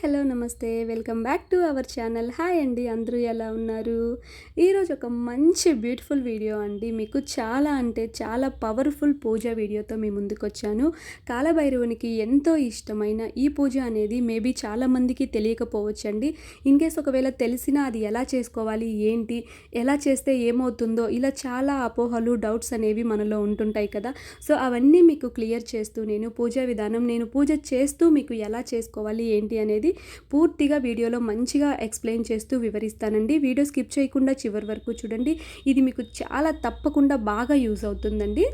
Hello నమస్తే. Welcome back to our channel. Hi అండి అందరూ ఎలా ఉన్నారు? ఈరోజు ఒక మంచి బ్యూటిఫుల్ వీడియో అండి. మీకు చాలా అంటే చాలా పవర్ఫుల్ పూజ వీడియోతో మీ ముందుకు వచ్చాను కాలభైరవునికి ఎంతో ఇష్టమైన ఈ పూజ అనేది మేబీ చాలామందికి తెలియకపోవచ్చండి. ఇన్ కేస్ ఒకవేళ తెలిసినా అది ఎలా చేసుకోవాలి ఏంటి ఎలా చేస్తే ఏమవుతుందో ఇలా చాలా అపోహలు డౌట్స్ అనేవి మనలో ఉంటుంటాయి కదా. సో అవన్నీ మీకు క్లియర్ చేస్తూ నేను పూజా విధానం నేను పూజ చేస్తూ మీకు ఎలా చేసుకోవాలి ఏంటి అనేది పూర్తిగా వీడియోలో మంచిగా ఎక్స్ప్లెయిన్ చేస్తూ వివరిస్తానండి. వీడియో స్కిప్ చేయకుండా చివరి వరకు చూడండి. ఇది మీకు చాలా తప్పకుండా బాగా యూజ్ అవుతుందండి.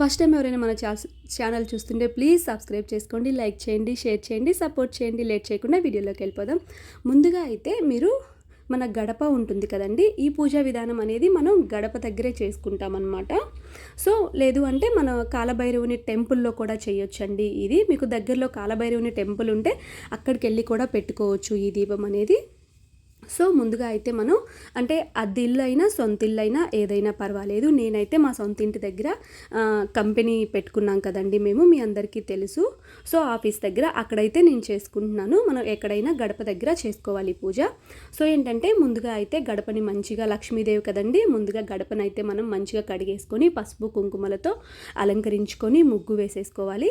ఫస్ట్ టైం ఎవరైనా మన ఛానల్ చూస్తుంటే ప్లీజ్ సబ్స్క్రైబ్ చేసుకోండి లైక్ చేయండి షేర్ చేయండి సపోర్ట్ చేయండి లేట్ చేయకుండా వీడియోలోకి వెళ్ళిపోదాం. ముందుగా అయితే మీరు మన గడప ఉంటుంది కదండి ఈ పూజా విధానం అనేది మనం గడప దగ్గరే చేసుకుంటాం అనమాట సో లేదు అంటే మన కాలభైరవుని టెంపుల్లో కూడా చేయొచ్చండి ఇది. మీకు దగ్గరలో కాలభైరవుని టెంపుల్ ఉంటే అక్కడికి వెళ్ళి కూడా పెట్టుకోవచ్చు ఈ దీపం అనేది. సో ముందుగా అయితే మనం అంటే అద్దె ఇల్లు అయినా సొంత ఇల్లు అయినా ఏదైనా పర్వాలేదు. నేనైతే మా సొంత ఇంటి దగ్గర కంపెనీ పెట్టుకున్నాం కదండి మేము మీ అందరికీ తెలుసు. సో ఆఫీస్ దగ్గర అక్కడైతే నేను చేసుకుంటున్నాను. మనం ఎక్కడైనా గడప దగ్గర చేసుకోవాలి పూజ. సో ఏంటంటే ముందుగా అయితే గడపని మంచిగా లక్ష్మీదేవి కదండి ముందుగా గడపనైతే మనం మంచిగా కడిగేసుకొని పసుపు కుంకుమలతో అలంకరించుకొని ముగ్గు వేసేసుకోవాలి.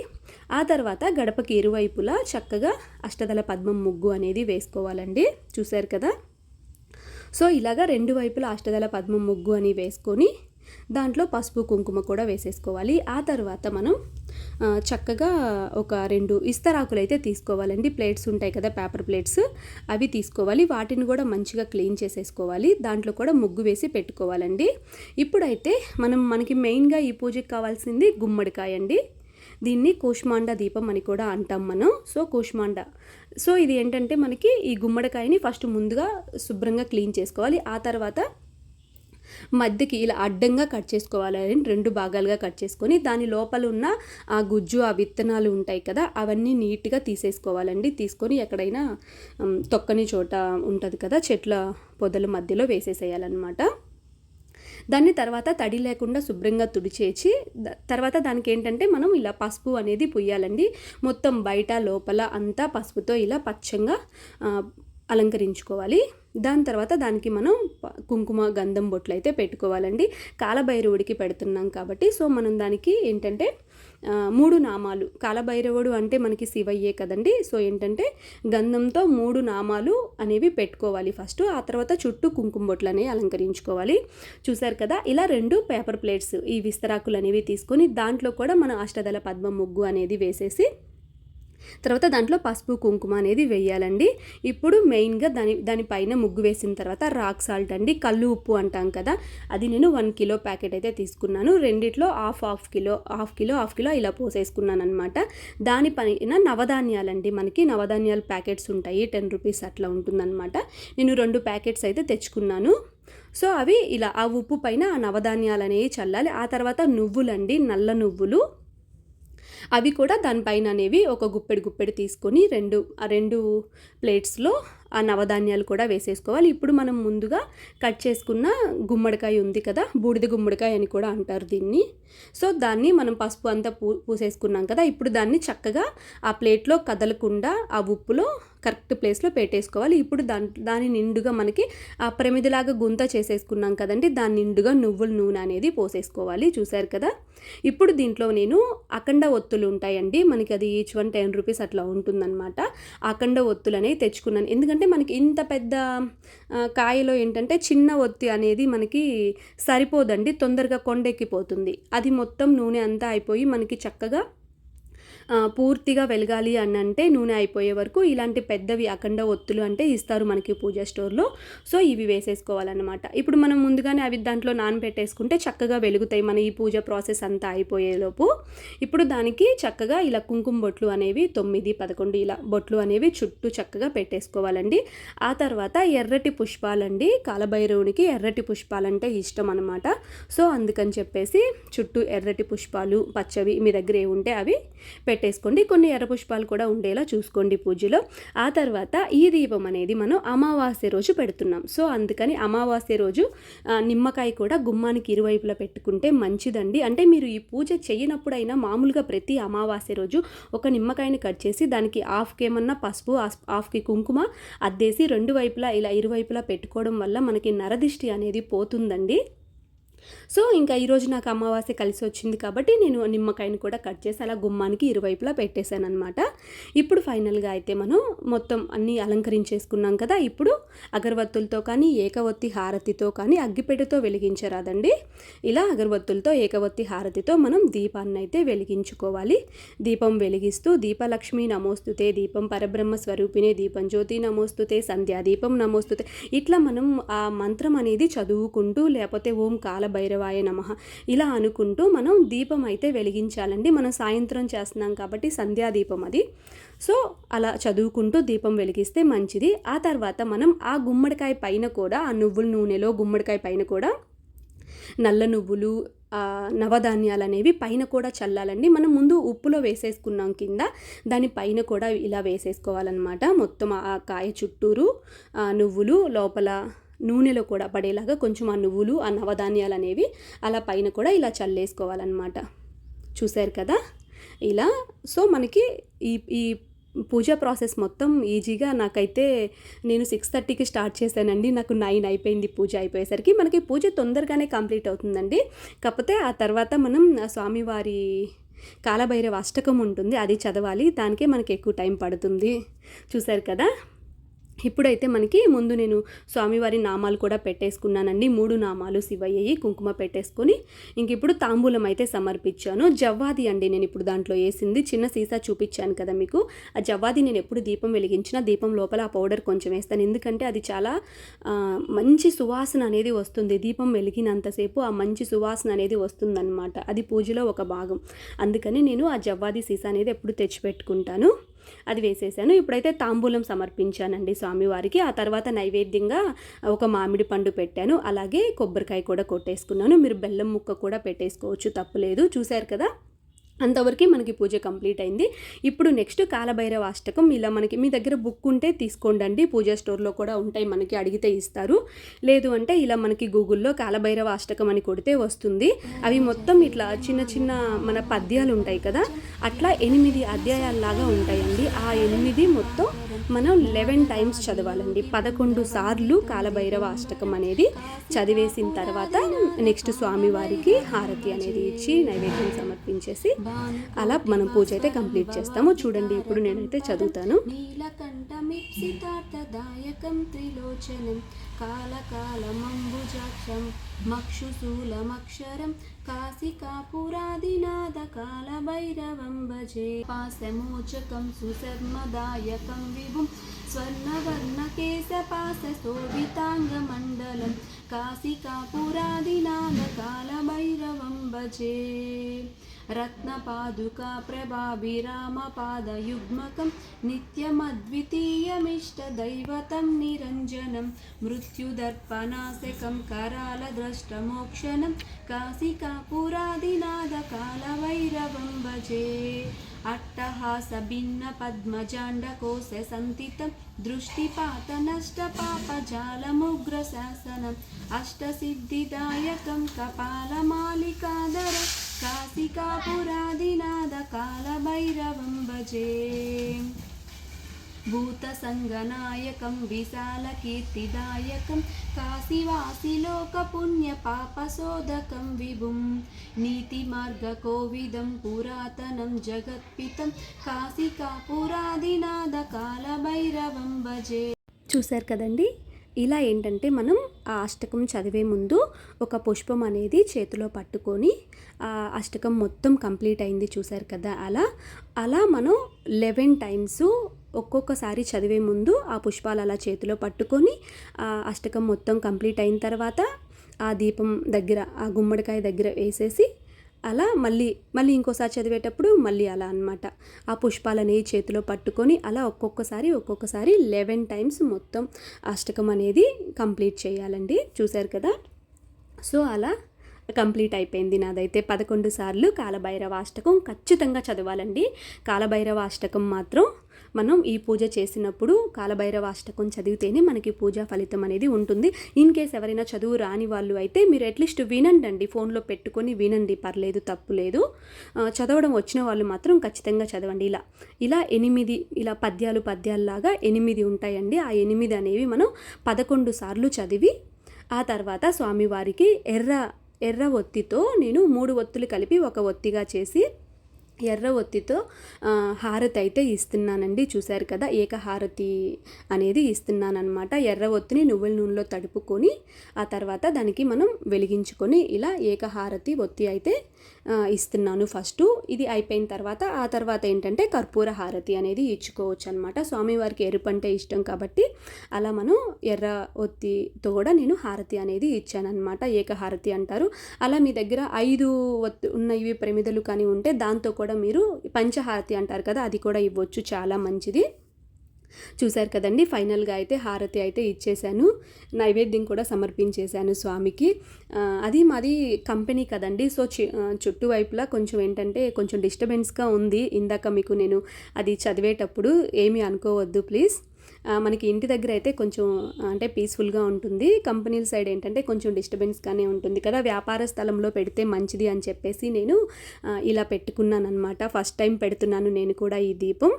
ఆ తర్వాత గడపకి ఇరువైపులా చక్కగా అష్టదల పద్మం ముగ్గు అనేది వేసుకోవాలండి. చూశారు కదా? సో ఇలాగా రెండు వైపుల అష్టదల పద్మం ముగ్గు అని వేసుకొని దాంట్లో పసుపు కుంకుమ కూడా వేసేసుకోవాలి. ఆ తర్వాత మనం చక్కగా ఒక రెండు ఇస్తరాకులు అయితే తీసుకోవాలండి. ప్లేట్స్ ఉంటాయి కదా పేపర్ ప్లేట్స్. అవి తీసుకోవాలి. వాటిని కూడా మంచిగా క్లీన్ చేసేసుకోవాలి. దాంట్లో కూడా ముగ్గు వేసి పెట్టుకోవాలండి. ఇప్పుడైతే మనం మనకి మెయిన్గా ఈ పూజకి కావాల్సింది గుమ్మడికాయ అండి దీన్ని కూష్మాండ దీపం అని కూడా అంటాం మనం. సో కూష్మాండ. సో ఇది ఏంటంటే మనకి ఈ గుమ్మడికాయని ఫస్ట్ ముందుగా శుభ్రంగా క్లీన్ చేసుకోవాలి. ఆ తర్వాత మధ్యకి ఇలా అడ్డంగా కట్ చేసుకోవాలి రెండు భాగాలుగా కట్ చేసుకొని దాని లోపల ఉన్న ఆ గుజ్జు ఆ విత్తనాలు ఉంటాయి కదా అవన్నీ నీట్గా తీసేసుకోవాలండి. తీసుకొని ఎక్కడైనా తొక్కని చోట ఉంటుంది కదా చెట్ల పొదల మధ్యలో వేసేసేయాలన్నమాట. దాన్ని తర్వాత తడి లేకుండా శుభ్రంగా తుడిచేసి తర్వాత దానికి ఏంటంటే మనం ఇలా పసుపు అనేది పుయ్యాలండి. మొత్తం బయట లోపల అంతా పసుపుతో ఇలా పచ్చంగా అలంకరించుకోవాలి. దాని తర్వాత దానికి మనం కుంకుమ గంధం బొట్లు అయితే పెట్టుకోవాలండి. కాలభైరవుడికి పెడుతున్నాం కాబట్టి సో మనం దానికి ఏంటంటే మూడు నామాలు. కాలభైరవుడు అంటే మనకి శివయ్యే కదండి. సో ఏంటంటే గంధంతో మూడు నామాలు అనేవి పెట్టుకోవాలి ఫస్ట్. ఆ తర్వాత చుట్టూ కుంకుమ బొట్లు అనేవి అలంకరించుకోవాలి. చూసారు కదా? ఇలా రెండు పేపర్ ప్లేట్స్ ఈ విస్తరాకులు అనేవి తీసుకొని దాంట్లో కూడా మన అష్టదళ పద్మ ముగ్గు అనేది వేసేసి తర్వాత దాంట్లో పసుపు కుంకుమ అనేది వేయాలండి. ఇప్పుడు మెయిన్గా దాని దానిపైన ముగ్గు వేసిన తర్వాత రాక్ సాల్ట్ అండి కళ్ళు ఉప్పు అంటాం కదా అది నేను వన్ కిలో ప్యాకెట్ అయితే తీసుకున్నాను. రెండిట్లో half half kilo half kilo half kilo ఇలా పోసేసుకున్నాను అనమాట దానిపైన నవధాన్యాలండి మనకి నవధాన్యాల ప్యాకెట్స్ ఉంటాయి టెన్ రూపీస్ అట్లా ఉంటుందన్నమాట. నేను రెండు ప్యాకెట్స్ అయితే తెచ్చుకున్నాను. సో అవి ఇలా ఆ ఉప్పు పైన ఆ నవధాన్యాలు అనేవి చల్లాలి. ఆ తర్వాత నువ్వులండి నల్ల నువ్వులు. అవి కూడా దానిపైన అనేవి ఒక గుప్పెడు గుప్పెడు తీసుకొని రెండు రెండు ప్లేట్స్లో ఆ నవధాన్యాలు కూడా వేసేసుకోవాలి. ఇప్పుడు మనం ముందుగా కట్ చేసుకున్న గుమ్మడికాయ ఉంది కదా బూడిద గుమ్మడికాయ అని కూడా అంటారు దీన్ని. సో దాన్ని మనం పసుపు అంతా పూ పూసేసుకున్నాం కదా ఇప్పుడు దాన్ని చక్కగా ఆ ప్లేట్లో కదలకుండా ఆ ఉప్పులో కరెక్ట్ ప్లేస్లో పెట్టేసుకోవాలి. ఇప్పుడు దాని దాని నిండుగా మనకి ఆ ప్రమిదిలాగా గుంత చేసేసుకున్నాం కదండి. దాని నిండుగా నువ్వుల నూనె అనేది పోసేసుకోవాలి. చూసారు కదా? ఇప్పుడు దీంట్లో నేను అఖండ ఒత్తులు ఉంటాయండి. మనకి అది ఈచ్ వన్ టెన్ రూపీస్ అట్లా ఉంటుందన్నమాట. అఖండ ఒత్తులు అనేవి తెచ్చుకున్నాను. ఎందుకంటే ఎందుకంటే మనకి ఇంత పెద్ద కాయలో ఏంటంటే చిన్న ఒత్తి అనేది మనకి సరిపోదండి. తొందరగా కొండెక్కిపోతుంది. అది మొత్తం నూనె అంతా అయిపోయి మనకి చక్కగా పూర్తిగా వెలగాలి అని అంటే నూనె అయిపోయే వరకు ఇలాంటి పెద్దవి అఖండ ఒత్తులు అంటే ఇస్తారు మనకి పూజ స్టోర్లో. సో ఇవి వేసేసుకోవాలన్నమాట. ఇప్పుడు మనం ముందుగానే అవి దాంట్లో నానబెట్టేసుకుంటే చక్కగా వెలుగుతాయి మన ఈ పూజ ప్రాసెస్ అంతా అయిపోయేలోపు ఇప్పుడు దానికి చక్కగా ఇలా కుంకుమ బొట్లు అనేవి తొమ్మిది పదకొండు ఇలా బొట్లు అనేవి చుట్టూ చక్కగా పెట్టేసుకోవాలండి. ఆ తర్వాత ఎర్రటి పుష్పాలండి. కాలభైరవునికి ఎర్రటి పుష్పాలంటే ఇష్టం అనమాట సో అందుకని చెప్పేసి చుట్టూ ఎర్రటి పుష్పాలు పచ్చవి మీ దగ్గర ఏ ఉంటే అవి పెట్టి పెట్టేసుకోండి. కొన్ని ఎర్ర పుష్పాలు కూడా ఉండేలా చూసుకోండి పూజలో. ఆ తర్వాత ఈ దీపం అనేది మనం అమావాస్య రోజు పెడుతున్నాం. సో అందుకని అమావాస్య రోజు నిమ్మకాయ కూడా గుమ్మానికి ఇరువైపులా పెట్టుకుంటే మంచిదండి. అంటే మీరు ఈ పూజ చేయనప్పుడైనా మామూలుగా ప్రతి అమావాస్య రోజు ఒక నిమ్మకాయని కట్ చేసి దానికి హాఫ్కి ఏమన్నా పసుపు హాఫ్కి కుంకుమ అద్దేసి రెండు వైపులా ఇలా ఇరువైపులా పెట్టుకోవడం వల్ల మనకి నరదిష్టి అనేది పోతుందండి. సో ఇంకా ఈరోజు నాకు అమావాస్య కలిసి వచ్చింది కాబట్టి నేను నిమ్మకాయని కూడా కట్ చేసి అలా గుమ్మానికి ఇరువైపులా పెట్టేశాను అనమాట ఇప్పుడు ఫైనల్గా అయితే మనం మొత్తం అన్నీ అలంకరించేసుకున్నాం కదా ఇప్పుడు అగరవత్తులతో కానీ ఏకవత్తి హారతితో కానీ అగ్గిపెట్టెతో వెలిగించరాదండి. ఇలా అగరవత్తులతో ఏకవత్తి హారతితో మనం దీపాన్ని అయితే వెలిగించుకోవాలి. దీపం వెలిగిస్తూ దీపలక్ష్మి నమోస్తుతే దీపం పరబ్రహ్మ స్వరూపిణే దీపం జ్యోతి నమోస్తుతే సంధ్యా దీపం నమోస్తుతే ఇట్లా మనం ఆ మంత్రం అనేది చదువుకుంటూ లేకపోతే ఓం భైరవాయ నమ. ఇలా అనుకుంటూ మనం దీపం అయితే వెలిగించాలండి. మనం సాయంత్రం చేస్తున్నాం కాబట్టి సంధ్యా దీపం అది. సో అలా చదువుకుంటూ దీపం వెలిగిస్తే మంచిది. ఆ తర్వాత మనం ఆ గుమ్మడికాయ పైన కూడా ఆ నువ్వుల నూనెలో గుమ్మడికాయ పైన కూడా నల్ల నువ్వులు నవధాన్యాలు అనేవి పైన కూడా చల్లాలండి. మనం ముందు ఉప్పులో వేసేసుకున్నాం కింద దాని పైన కూడా ఇలా వేసేసుకోవాలన్నమాట. మొత్తం ఆ కాయ చుట్టూరు నువ్వులు లోపల నూనెలో కూడా పడేలాగా కొంచెం ఆ నువ్వులు ఆ నవధాన్యాలు అనేవి అలా పైన కూడా ఇలా చల్లేసుకోవాలన్నమాట. చూశారు కదా? ఇలా సో మనకి ఈ ఈ పూజా ప్రాసెస్ మొత్తం ఈజీగా నాకైతే నేను సిక్స్ థర్టీకి స్టార్ట్ చేశానండి. నాకు నైన్ అయిపోయింది పూజ అయిపోయేసరికి. మనకి పూజ తొందరగానే కంప్లీట్ అవుతుందండి. కాకపోతే ఆ తర్వాత మనం స్వామివారి కాలభైరవ అష్టకం ఉంటుంది అది చదవాలి. దానికే మనకి ఎక్కువ టైం పడుతుంది. చూశారు కదా? ఇప్పుడైతే మనకి ముందు నేను స్వామివారి నామాలు కూడా పెట్టేసుకున్నానండి. మూడు నామాలు శివయ్యి కుంకుమ పెట్టేసుకొని ఇంక ఇప్పుడు తాంబూలం అయితే సమర్పించాను. జవ్వాది అండి నేను ఇప్పుడు దాంట్లో వేసింది. చిన్న సీసా చూపించాను కదా మీకు. ఆ జవ్వాది నేను ఎప్పుడు దీపం వెలిగించినా దీపం లోపల ఆ పౌడర్ కొంచెం వేస్తాను. ఎందుకంటే అది చాలా మంచి సువాసన అనేది వస్తుంది. దీపం వెలిగినంతసేపు ఆ మంచి సువాసన అనేది వస్తుందన్నమాట. అది పూజలో ఒక భాగం. అందుకని నేను ఆ జవ్వాది సీసా అనేది ఎప్పుడు తెచ్చిపెట్టుకుంటాను. అది వేసేసాను. ఇప్పుడైతే తాంబూలం సమర్పించానండి స్వామివారికి. ఆ తర్వాత నైవేద్యంగా ఒక మామిడి పండు పెట్టాను. అలాగే కొబ్బరికాయ కూడా కొట్టేసుకున్నాను. మీరు బెల్లం ముక్క కూడా పెట్టేసుకోవచ్చు. తప్పులేదు చూశారు కదా? అంతవరకు మనకి పూజ కంప్లీట్ అయింది. ఇప్పుడు నెక్స్ట్ కాలభైరవ అష్టకం ఇలా మనకి మీ దగ్గర బుక్ ఉంటే తీసుకోండి పూజా స్టోర్లో కూడా ఉంటాయి మనకి అడిగితే ఇస్తారు. లేదు అంటే ఇలా మనకి గూగుల్లో కాలభైరవ అష్టకం అని కొడితే వస్తుంది. అవి మొత్తం ఇట్లా చిన్న చిన్న మన పద్యాలు ఉంటాయి కదా అట్లా ఎనిమిది అధ్యాయాల్లాగా ఉంటాయండి. ఆ ఎనిమిది మొత్తం మనం లెవెన్ టైమ్స్ చదవాలండి. పదకొండు సార్లు కాలభైరవ అష్టకం అనేది చదివేసిన తర్వాత నెక్స్ట్ స్వామివారికి హారతి అనేది ఇచ్చి నైవేద్యం సమర్పించేసి అలా మనం పూజ అయితే కంప్లీట్ చేస్తాము. చూడండి ఇప్పుడు నేనైతే చదువుతాను. నీలకంఠమిప్సితార్థదాయకం త్రిలోచనం మక్షం మక్షుశూలమక్షరం కాశికాపురాదినాద కాలభైరవం భజే. పాశమోచకం సుశర్మదాయకం విభుం స్వర్ణవర్ణకేశపాశోభితాంగమండలం కాశికాపురాదినాద కాలభైరవం रत्नपादुका प्रभाभिरामपादयुग्मकं नित्यमद्वितीयमिष्टदैवतं निरञ्जनं मृत्युदर्पनाशकं करालद्रष्टमोक्षणं काशिकापुरादिनादकालवैरवं भजे अट्टहासभिन्नपद्मजाण्डकोशसन्तितं दृष्टिपातनष्टपापजालमुग्रशासनम् अष्टसिद्धिदायकं कपालमालिकादर कपालमालिकाधर काशिकापुरादिनादकालभैरवं भजे भूतसङ्गनायकं विशालकीर्तिदायकं काशिवासिलोकपुण्यपापशोधकं विभुं नीतिमार्गकोविदं पुरातनं जगत्पितं काशिकापुरादिनादकालभैरवं भजे చూశారు కదండి ఇలా ఏంటంటే మనం ఆ అష్టకం చదివే ముందు ఒక పుష్పం అనేది చేతిలో పట్టుకొని ఆ అష్టకం మొత్తం కంప్లీట్ అయింది చూశారు కదా అలా. అలా మనం లెవెన్ టైమ్స్ ఒక్కొక్కసారి చదివే ముందు ఆ పుష్పాలు అలా చేతిలో పట్టుకొని ఆ అష్టకం మొత్తం కంప్లీట్ అయిన తర్వాత ఆ దీపం దగ్గర ఆ గుమ్మడికాయ దగ్గర వేసేసి అలా మళ్ళీ మళ్ళీ ఇంకోసారి చదివేటప్పుడు మళ్ళీ అలా అన్నమాట. ఆ పుష్పాలని చేతిలో పట్టుకొని అలా ఒక్కొక్కసారి ఒక్కొక్కసారి లెవెన్ టైమ్స్ మొత్తం అష్టకం అనేది కంప్లీట్ చేయాలండి. చూశారు కదా? సో అలా కంప్లీట్ అయిపోయింది నాదైతే. పదకొండు సార్లు కాలభైరవ అష్టకం ఖచ్చితంగా చదవాలండి. కాలభైరవ అష్టకం మాత్రం మనం ఈ పూజ చేసినప్పుడు కాలభైరవ అష్టకం చదివితేనే మనకి పూజా ఫలితం అనేది ఉంటుంది. ఇన్ కేస్ ఎవరైనా చదువు రాని వాళ్ళు అయితే మీరు అట్లీస్ట్ వినండి ఫోన్లో పెట్టుకొని వినండి. పర్లేదు తప్పు లేదు. చదవడం వచ్చిన వాళ్ళు మాత్రం ఖచ్చితంగా చదవండి. ఇలా ఇలా ఎనిమిది ఇలా పద్యాలు పద్యాల్లాగా ఎనిమిది ఉంటాయండి. ఆ ఎనిమిది అనేవి మనం పదకొండు సార్లు చదివి ఆ తర్వాత స్వామివారికి ఎర్ర ఎర్ర ఒత్తితో నేను మూడు ఒత్తులు కలిపి ఒక ఒత్తిగా చేసి ఎర్ర ఒత్తితో హారతి అయితే ఇస్తున్నానండి. చూశారు కదా ఏకహారతి అనేది ఇస్తున్నానమాట ఎర్ర ఒత్తిని నువ్వుల నూనెలో తడుపుకొని ఆ తర్వాత దానికి మనం వెలిగించుకొని ఇలా ఏకహారతి ఒత్తి అయితే ఇస్తున్నాను ఫస్ట్. ఇది అయిపోయిన తర్వాత ఆ తర్వాత ఏంటంటే కర్పూర హారతి అనేది ఇచ్చుకోవచ్చు అనమాట స్వామివారికి ఎరుపు అంటే ఇష్టం కాబట్టి అలా మనం ఎర్ర ఒత్తితో కూడా నేను హారతి అనేది ఇచ్చానమాట ఏకహారతి అంటారు. అలా మీ దగ్గర ఐదు ఒత్తి ఉన్న ఇవి ప్రమిదలు కానీ ఉంటే దాంతో కూడా మీరు పంచహారతి అంటారు కదా అది కూడా ఇవ్వచ్చు చాలా మంచిది. చూశారు కదండి ఫైనల్గా అయితే హారతి అయితే ఇచ్చేశాను. నైవేద్యం కూడా సమర్పించేశాను స్వామికి. అది మాది కంపెనీ కదండి సో చుట్టూ వైపులా చుట్టువైపులా కొంచెం ఏంటంటే కొంచెం డిస్టర్బెన్స్గా ఉంది. ఇందాక మీకు నేను అది చదివేటప్పుడు ఏమీ అనుకోవద్దు ప్లీజ్. మనకి ఇంటి దగ్గర అయితే కొంచెం అంటే పీస్ఫుల్గా ఉంటుంది. కంపెనీల సైడ్ ఏంటంటే కొంచెం డిస్టర్బెన్స్గానే ఉంటుంది కదా. వ్యాపార స్థలంలో పెడితే మంచిది అని చెప్పేసి నేను ఇలా పెట్టుకున్నాను అనమాట ఫస్ట్ టైం పెడుతున్నాను నేను కూడా ఈ దీపం.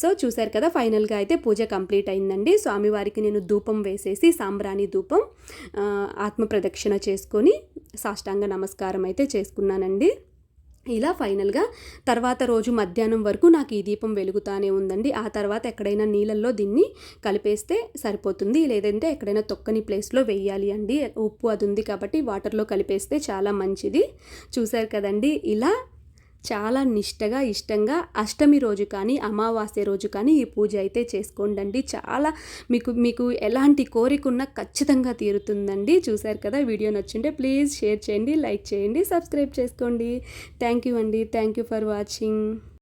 సో చూశారు కదా ఫైనల్గా అయితే పూజ కంప్లీట్ అయిందండి. స్వామివారికి నేను ధూపం వేసేసి సాంబ్రాణి ధూపం ఆత్మ ప్రదక్షిణ చేసుకొని సాష్టాంగ నమస్కారం అయితే చేసుకున్నానండి. ఇలా ఫైనల్గా తర్వాత రోజు మధ్యాహ్నం వరకు నాకు ఈ దీపం వెలుగుతానే ఉందండి. ఆ తర్వాత ఎక్కడైనా నీళ్ళల్లో దీన్ని కలిపేస్తే సరిపోతుంది. లేదంటే ఎక్కడైనా తొక్కని ప్లేస్లో వేయాలి అండి. ఉప్పు అది ఉంది కాబట్టి వాటర్లో కలిపేస్తే చాలా మంచిది. చూశారు కదండి ఇలా చాలా నిష్టగా ఇష్టంగా అష్టమి రోజు కానీ అమావాస్య రోజు కానీ ఈ పూజ అయితే చేసుకోండి చాలా మీకు మీకు ఎలాంటి కోరిక ఉన్నా ఖచ్చితంగా తీరుతుందండి. చూశారు కదా వీడియో నచ్చుంటే ప్లీజ్ షేర్ చేయండి లైక్ చేయండి సబ్స్క్రైబ్ చేసుకోండి. థ్యాంక్ యూ అండి. Thank you for watching.